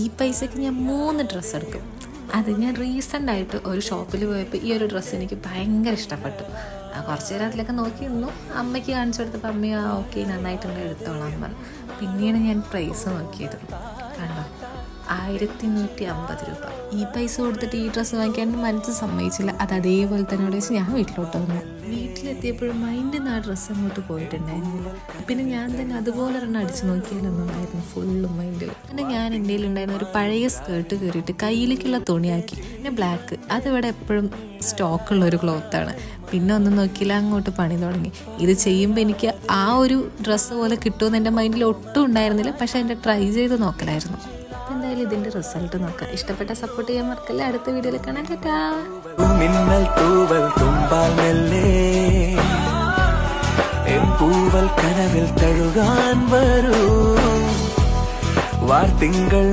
ഈ പൈസക്ക് ഞാൻ മൂന്ന് ഡ്രസ്സ് എടുക്കും. അത് ഞാൻ റീസെന്റ് ആയിട്ട് ഒരു ഷോപ്പിൽ പോയപ്പോൾ ഈ ഒരു ഡ്രസ്സ് എനിക്ക് ഭയങ്കര ഇഷ്ടപ്പെട്ടു. കുറച്ച് നേരം അതിലൊക്കെ നോക്കി നിന്നു. അമ്മയ്ക്ക് കാണിച്ചു കൊടുത്തപ്പോൾ അമ്മ ആ ഓക്കെ നന്നായിട്ടുണ്ട് എടുത്തോളാം പറഞ്ഞു. പിന്നീട് ഞാൻ പ്രൈസ് നോക്കിയത് കണ്ടോ? ആയിരത്തി നൂറ്റി അമ്പത് രൂപ. ഈ പൈസ കൊടുത്തിട്ട് ഈ ഡ്രസ്സ് വാങ്ങിക്കാൻ എന്റെ മനസ്സ് സമ്മതിച്ചില്ല. അത് അതേപോലെ തന്നെ ഉടേച്ച് ഞാൻ വീട്ടിലോട്ട് വന്നു. വീട്ടിലെത്തിയപ്പോഴും മൈൻഡിൽ നിന്ന് ആ ഡ്രസ്സ് അങ്ങോട്ട് പോയിട്ടുണ്ടായിരുന്നില്ല. പിന്നെ ഞാൻ തന്നെ അതുപോലെ തന്നെ അടിച്ചു നോക്കിയാലൊന്നുണ്ടായിരുന്നു ഫുള്ളും പിന്നെ ഞാൻ എന്റെ ഉണ്ടായിരുന്ന ഒരു പഴയ സ്കേർട്ട് കയറിയിട്ട് കയ്യിലേക്കുള്ള തുണിയാക്കി. പിന്നെ ബ്ലാക്ക് അതിവിടെ എപ്പോഴും സ്റ്റോക്കുള്ള ഒരു ക്ലോത്താണ് പിന്നെ ഒന്നും നോക്കിയില്ല അങ്ങോട്ട് പണി തുടങ്ങി. ഇത് ചെയ്യുമ്പോൾ എനിക്ക് ആ ഒരു ഡ്രസ്സ് പോലെ കിട്ടുമെന്ന് എന്റെ മൈൻഡിൽ ഒട്ടും ഉണ്ടായിരുന്നില്ല. പക്ഷെ എന്റെ ട്രൈ ചെയ്ത് നോക്കലായിരുന്നു. എന്തായാലും ഇതിന്റെ റിസൾട്ട് നോക്കാം. ഇഷ്ടപ്പെട്ട സപ്പോർട്ട് ചെയ്യാൻ മറക്കല്ലേ? അടുത്ത വീഡിയോയിൽ കാണാൻ ടാറ്റാ. മിന്നൽ തൂവൽ മെല്ലേ. കനവിൽ തഴുകാൻ வார்த்தைகள்